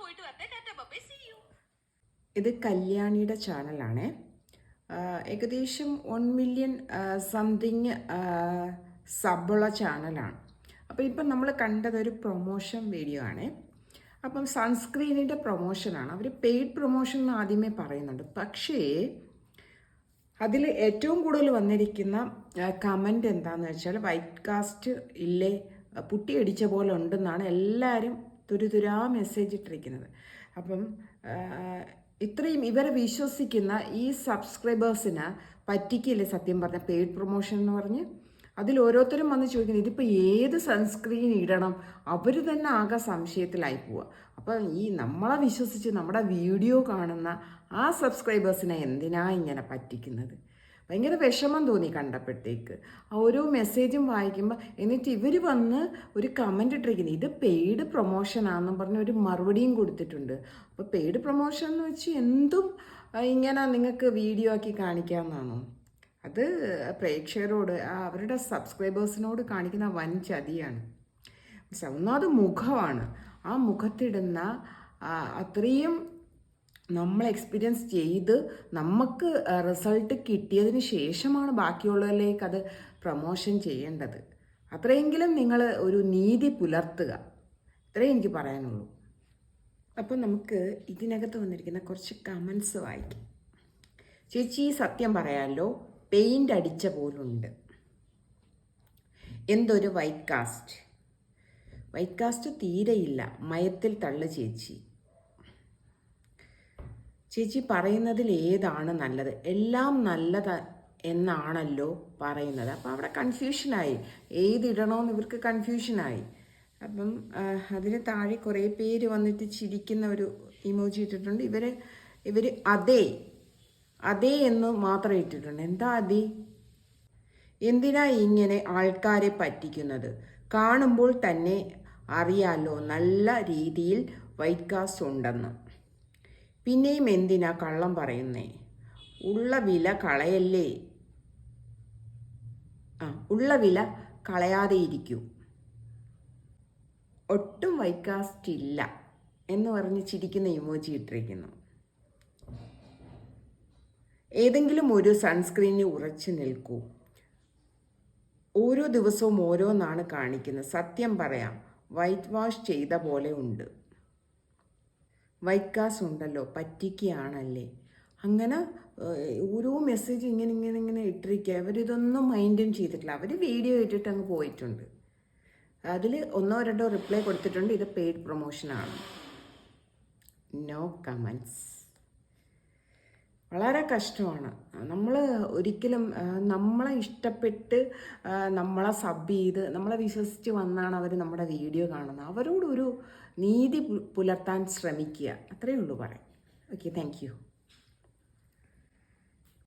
പോയിട്ട് യു ഇത് കല്യാണിയുടെ ചാനലാണ്. ഏകദേശം വൺ മില്യൺ സംതിങ് സബുള്ള ചാനലാണ്. അപ്പോൾ ഇപ്പം നമ്മൾ കണ്ടതൊരു പ്രൊമോഷൻ വീഡിയോ ആണ്. അപ്പം സൺസ്ക്രീനിന്റെ പ്രൊമോഷനാണ് അവർ പെയ്ഡ് പ്രൊമോഷൻ എന്ന് ആദ്യമേ പറയുന്നുണ്ട്. പക്ഷേ അതിൽ ഏറ്റവും കൂടുതൽ വന്നിരിക്കുന്ന കമന്റ് എന്താണെന്ന് വെച്ചാൽ വൈറ്റ് കാസ്റ്റ് ഇല്ലേ പുട്ടി അടിച്ച പോലെ ഉണ്ടെന്നാണ് എല്ലാവരും തുരുതുരാ മെസ്സേജ് ഇട്ടിരിക്കുന്നത്. അപ്പം ഇത്രയും ഇവരെ വിശ്വസിക്കുന്ന ഈ സബ്സ്ക്രൈബേഴ്സിന് പറ്റിക്കില്ലേ സത്യം പറഞ്ഞ? പെയ്ഡ് പ്രൊമോഷൻ എന്ന് പറഞ്ഞ് അതിൽ ഓരോരുത്തരും വന്ന് ചോദിക്കുന്നത് ഇതിപ്പോൾ ഏത് സൺസ്ക്രീൻ ഇടണം? അവർ തന്നെ ആകെ സംശയത്തിലായി പോവുക അപ്പം ഈ നമ്മളെ വിശ്വസിച്ച് നമ്മുടെ വീഡിയോ കാണുന്ന ആ സബ്സ്ക്രൈബേഴ്സിനെ എന്തിനാ ഇങ്ങനെ പറ്റിക്കുന്നത്? ഭയങ്കര വിഷമം തോന്നി കണ്ടപ്പോഴത്തേക്ക്. ഓരോ മെസ്സേജും വായിക്കുമ്പോൾ എന്നിട്ട് ഇവർ വന്ന് ഒരു കമന്റ് ഇട്ടിരിക്കുന്നത് ഇത് പെയ്ഡ് പ്രൊമോഷനാണെന്നും പറഞ്ഞ് ഒരു മറുപടിയും കൊടുത്തിട്ടുണ്ട്. അപ്പോൾ പെയ്ഡ് പ്രൊമോഷൻ എന്ന് വെച്ച് എന്തും ഇങ്ങനെ നിങ്ങൾക്ക് വീഡിയോ ആക്കി കാണിക്കാമെന്നാണോ അത് പ്രേക്ഷകരോട് അവരുടെ സബ്സ്ക്രൈബേഴ്സിനോട് കാണിക്കുന്ന വൻ ചതിയാണ്? ഒന്നാമത് മുഖമാണ്. ആ മുഖത്തിടുന്ന അത്രയും നമ്മൾ എക്സ്പീരിയൻസ് ചെയ്ത് നമുക്ക് റിസൾട്ട് കിട്ടിയതിന് ശേഷമാണ് ബാക്കിയുള്ളവരിലേക്ക് അത് പ്രൊമോഷൻ ചെയ്യേണ്ടത്. അത്രയെങ്കിലും നിങ്ങൾ ഒരു നീതി പുലർത്തുക. ഇത്രയേ എനിക്ക് പറയാനുള്ളൂ. അപ്പം നമുക്ക് ഇതിനകത്ത് വന്നിരിക്കുന്ന കുറച്ച് കമൻസ് വായിക്കാം. ചേച്ചി സത്യം പറയാമല്ലോ പെയിന്റ് അടിച്ച പോലുണ്ട്. എന്തൊരു വൈറ്റ് കാസ്റ്റ് വൈറ്റ് കാസ്റ്റ് തീരെയില്ല. മയത്തിൽ തള്ളു ചേച്ചി. ചേച്ചി പറയുന്നതിൽ ഏതാണ് നല്ലത്? എല്ലാം നല്ലത് എന്നാണല്ലോ പറയുന്നത്. അപ്പം അവിടെ കൺഫ്യൂഷനായി ഏതിടണമെന്ന് ഇവർക്ക് കൺഫ്യൂഷനായി അപ്പം അതിന് താഴെ കുറേ പേര് വന്നിട്ട് ചിരിക്കുന്ന ഒരു ഇമോജി ഇട്ടിട്ടുണ്ട്. ഇവർ ഇവർ അതേ അതേ എന്ന് മാത്രം ഇട്ടിട്ടുണ്ട്. എന്താ അതേ? എന്തിനാ ഇങ്ങനെ ആൾക്കാരെ പറ്റിക്കുന്നത്? കാണുമ്പോൾ തന്നെ അറിയാലോ നല്ല രീതിയിൽ വൈറ്റ് കാസ്റ്റ് ഉണ്ടെന്ന്. പിന്നെയും എന്തിനാ കള്ളം പറയുന്നേ? ഉള്ള വില കളയല്ലേ? ആ ഉള്ള വില കളയാതെ ഇരിക്കൂ ഒട്ടും വൈറ്റ് ഇല്ല എന്ന് പറഞ്ഞ് ചിരിക്കുന്ന ഇമോജി ഇട്ടിരിക്കുന്നു. ഏതെങ്കിലും ഒരു സൺസ്ക്രീനിൽ ഉറച്ചു നിൽക്കൂ. ഓരോ ദിവസവും ഓരോന്നാണ് കാണിക്കുന്നത്. സത്യം പറയാം വൈറ്റ് വാഷ് ചെയ്ത പോലെ ഉണ്ട്. വൈറ്റ് കാസ് ഉണ്ടല്ലോ പറ്റിക്കുകയാണല്ലേ അങ്ങനെ ഓരോ മെസ്സേജ് ഇങ്ങനെ ഇങ്ങനെ ഇങ്ങനെ ഇട്ടിരിക്കുക അവരിതൊന്നും മൈൻഡും ചെയ്തിട്ടില്ല. അവർ വീഡിയോ ഇട്ടിട്ട് അങ്ങ് പോയിട്ടുണ്ട്. അതിൽ ഒന്നോ രണ്ടോ റിപ്ലൈ കൊടുത്തിട്ടുണ്ട്. ഇത് പെയ്ഡ് പ്രൊമോഷനാണ് നോ കമൻസ് വളരെ കഷ്ടമാണ്. നമ്മൾ ഒരിക്കലും നമ്മളെ ഇഷ്ടപ്പെട്ട് നമ്മളെ സബ് ചെയ്ത് നമ്മളെ വിശ്വസിച്ച് വന്നാണ് അവർ നമ്മുടെ വീഡിയോ കാണുന്നത്. അവരോടൊരു നീതി പുലർത്താൻ ശ്രമിക്കുക. അത്രയേ ഉള്ളൂ പറയാം ഓക്കെ താങ്ക്